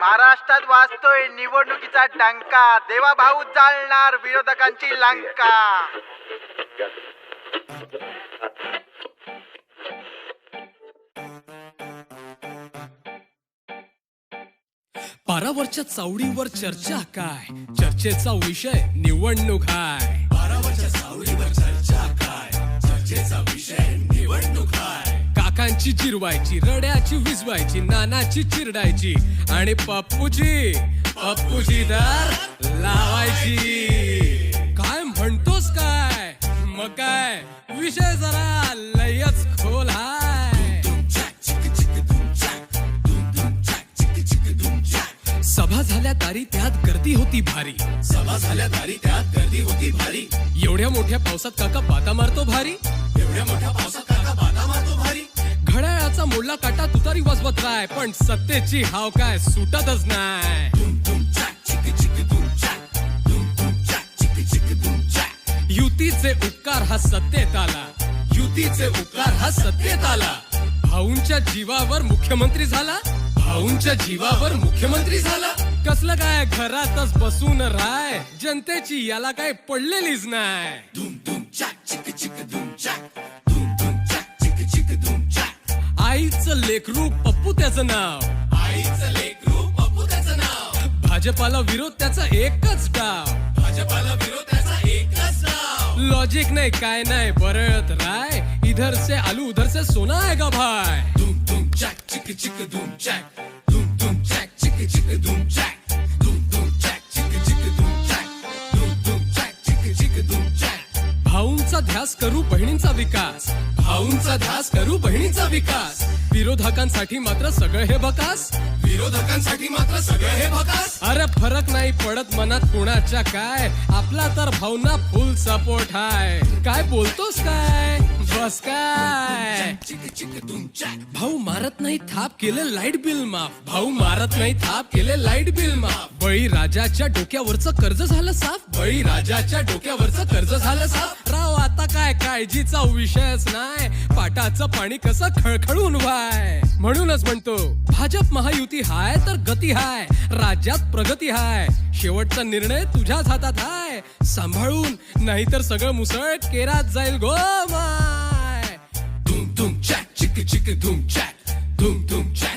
महाराष्ट्रात वाचतोय निवडणुकीचा डंका. देवा भाऊ जाळणार विरोधकांची लंका. पारावरच्या चावडीवर चर्चा काय? चर्चेचा विषय निवडणूक हाय. काकांची जिरवायची रड्याची विजवायची नानाची चिरडायची आणि पप्पूची पप्पूची दर लावायची. काय म्हणतोस काय? मग काय? विषय जरा लयच खोल हाय. सभा झाल्या तारी त्यात गर्दी होती भारी. सभा झाल्या तारी त्यात गर्दी होती भारी. एवढ्या मोठ्या पावसात काका बाता मारतो भारी. एवढ्या मोठ्या पावसात काका बाता मारतो भारी. घड्याळाचा मोडला काटा तुतारी वाजवत राय. पण सत्तेची हाव काय सुटतच नाही. युतीचे उपकार हा सत्तेत आला. युतीचे उपकार हा सत्तेत आला. भाऊंच्या जीवावर मुख्यमंत्री झाला. भाऊंच्या जीवावर मुख्यमंत्री झाला. कसलं काय घरातच बसून राय. जनतेची याला काय पडलेलीच नाही. लेकरू पप्पू त्याचं नाव. आईचं लेकरू पप्पू त्याचं नाव. भाजपाला विरोध त्याचा एकच डाव. भाजपाला विरोध त्याचा एकच डाव. लॉजिक नाही काय नाही बरळत राय. इधर से आलू उधर से सोना है का भाई धूम धूम चॅक चिक चिक धूम चॅक. ध्यास करू बहिणींचा विकास. भाऊंचा ध्यास करू बहिणींचा विकास. विरोधकांसाठी मात्र सगळं हे बकास विरोधकांसाठी मात्र सगळं हे बकास अरे फरक नाही पडत मनात कुणाच्या काय. आपला तर भाऊना फुल सपोर्ट हाय. काय बोलतोस काय? बस काय? भाऊ मारत नाही थाप केले लाइट बिल माफ. भाऊ मारत नाही थाप केले लाइट बिल माफ. बळी राजाच्या डोक्यावरचं कर्ज झालं साफ. बळी राजाच्या डोक्यावरचं कर्ज झालं साफ. राव काय काळजीचा विषयच नाही. पाटाचं पाणी कसं खळखळून वाय म्हणूनच म्हणतो भाजप महायुती हाय तर गती हाय राज्यात प्रगती हाय. शेवटचा निर्णय तुझ्याच हातात हाय. सांभाळून नाहीतर सगळं मुसळ केरात जाईल गो माय. धुम धुम चॅक चिक चिक धुम चॅक धुम धुम चॅक